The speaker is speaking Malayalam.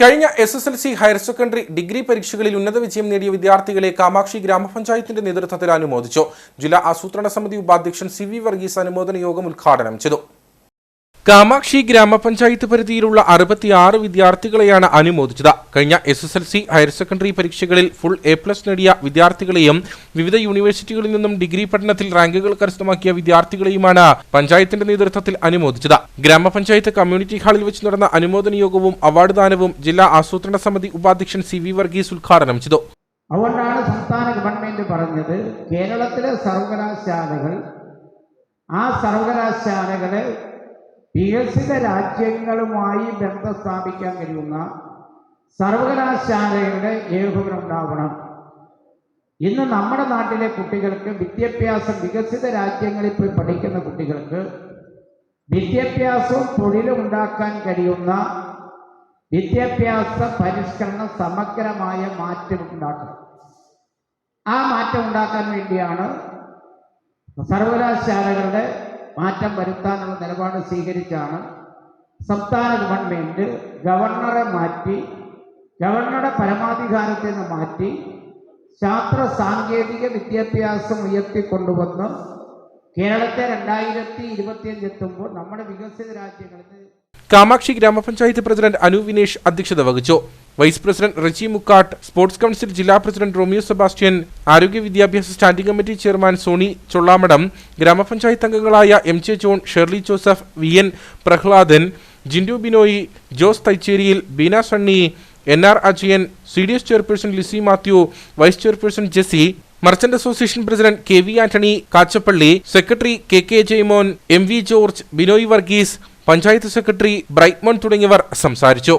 കഴിഞ്ഞ S S L C higher secondary degree പരീക്ഷകളിൽ ഉന്നത വിജയം നേടിയ വിദ്യാർത്ഥികളെ കാമാക്ഷി ഗ്രാമപഞ്ചായത്തിന്റെ നേതൃത്വത്തിൽ അനുമോദിച്ചു. ജില്ലാ ആസൂത്രണ സമിതി ഉപാധ്യക്ഷൻ സി വി വർഗീസ് അനുമോദന യോഗം ഉദ്ഘാടനം ചെയ്തു. കാമാക്ഷി ഗ്രാമപഞ്ചായത്ത് പരിധിയിലുള്ള അറുപത്തിയാറ് വിദ്യാർത്ഥികളെയാണ് അനുമോദിച്ചത്. കഴിഞ്ഞ S S L C higher secondary പരീക്ഷകളിൽ ഫുൾ എ പ്ലസ് നേടിയ വിദ്യാർത്ഥികളെയും വിവിധ യൂണിവേഴ്സിറ്റികളിൽ നിന്നും ഡിഗ്രി പഠനത്തിൽ റാങ്കുകൾ കരസ്ഥമാക്കിയ വിദ്യാർത്ഥികളെയുമാണ് പഞ്ചായത്തിന്റെ നേതൃത്വത്തിൽ അനുമോദിച്ചത്. ഗ്രാമപഞ്ചായത്ത് കമ്മ്യൂണിറ്റി ഹാളിൽ വെച്ച് നടന്ന അനുമോദന യോഗവും അവാർഡ് ദാനവും ജില്ലാ ആസൂത്രണ സമിതി ഉപാധ്യക്ഷൻ സി വി വർഗീസ് ഉദ്ഘാടനം ചെയ്തു. അതുകൊണ്ടാണ് സംസ്ഥാന ഗവൺമെന്റ് പറഞ്ഞത് കേരളത്തിലെ സർവകലാശാലകൾ ആ സർവകലാശാലകളെ വികസിത രാജ്യങ്ങളുമായി ബന്ധം സ്ഥാപിക്കാൻ കഴിയുന്ന സർവകലാശാലയുടെ ഏകോപനം ഉണ്ടാവണം. ഇന്ന് നമ്മുടെ നാട്ടിലെ കുട്ടികൾക്ക് വിദ്യാഭ്യാസം വികസിത രാജ്യങ്ങളിൽ പോയി പഠിക്കുന്ന കുട്ടികൾക്ക് വിദ്യാഭ്യാസവും തൊഴിലും ഉണ്ടാക്കാൻ കഴിയുന്ന വിദ്യാഭ്യാസ പരിഷ്കരണം സമഗ്രമായ മാറ്റം ഉണ്ടാക്കണം. ആ മാറ്റം ഉണ്ടാക്കാൻ വേണ്ടിയാണ് സർവകലാശാലകളുടെ മാറ്റം വരുത്താനുള്ള നിലപാട് സ്വീകരിച്ചാണ് സംസ്ഥാന ഗവൺമെന്റ് ഗവർണറെ മാറ്റി ഗവർണറുടെ പരമാധികാരത്തിൽ നിന്ന് മാറ്റി ശാസ്ത്ര സാങ്കേതിക വിദ്യാഭ്യാസം ഉയർത്തിക്കൊണ്ടുവന്ന് കേരളത്തെ രണ്ടായിരത്തി ഇരുപത്തിയഞ്ച് എത്തുമ്പോൾ നമ്മുടെ വികസിത രാജ്യങ്ങളിൽ കാമാക്ഷി ഗ്രാമപഞ്ചായത്ത് പ്രസിഡന്റ് അനു വിനേഷ് അധ്യക്ഷത വഹിച്ചു. Vice president Reji Mukkattu sports council ജില്ലാ പ്രസിഡന്റ് റോമിയോ സെബാസ്റ്റ്യൻ ആരോഗ്യ വിദ്യാഭ്യാസ standing committee chairman Sony Chollamadam Gramapanchayat അംഗങ്ങളായ M J John Shirley Joseph V N Prahladan Jindu Binoy Jose Thaicheriyil Beena Sunny N R Ajayan C D S chairperson Lissy Mathew vice chairperson Jessy merchant association president K V Antony Kachappilly secretary K K Jaimon M V George Binoy Varghese panchayat secretary Brightmon തുടങ്ങിയവർ സംസാരിച്ചു.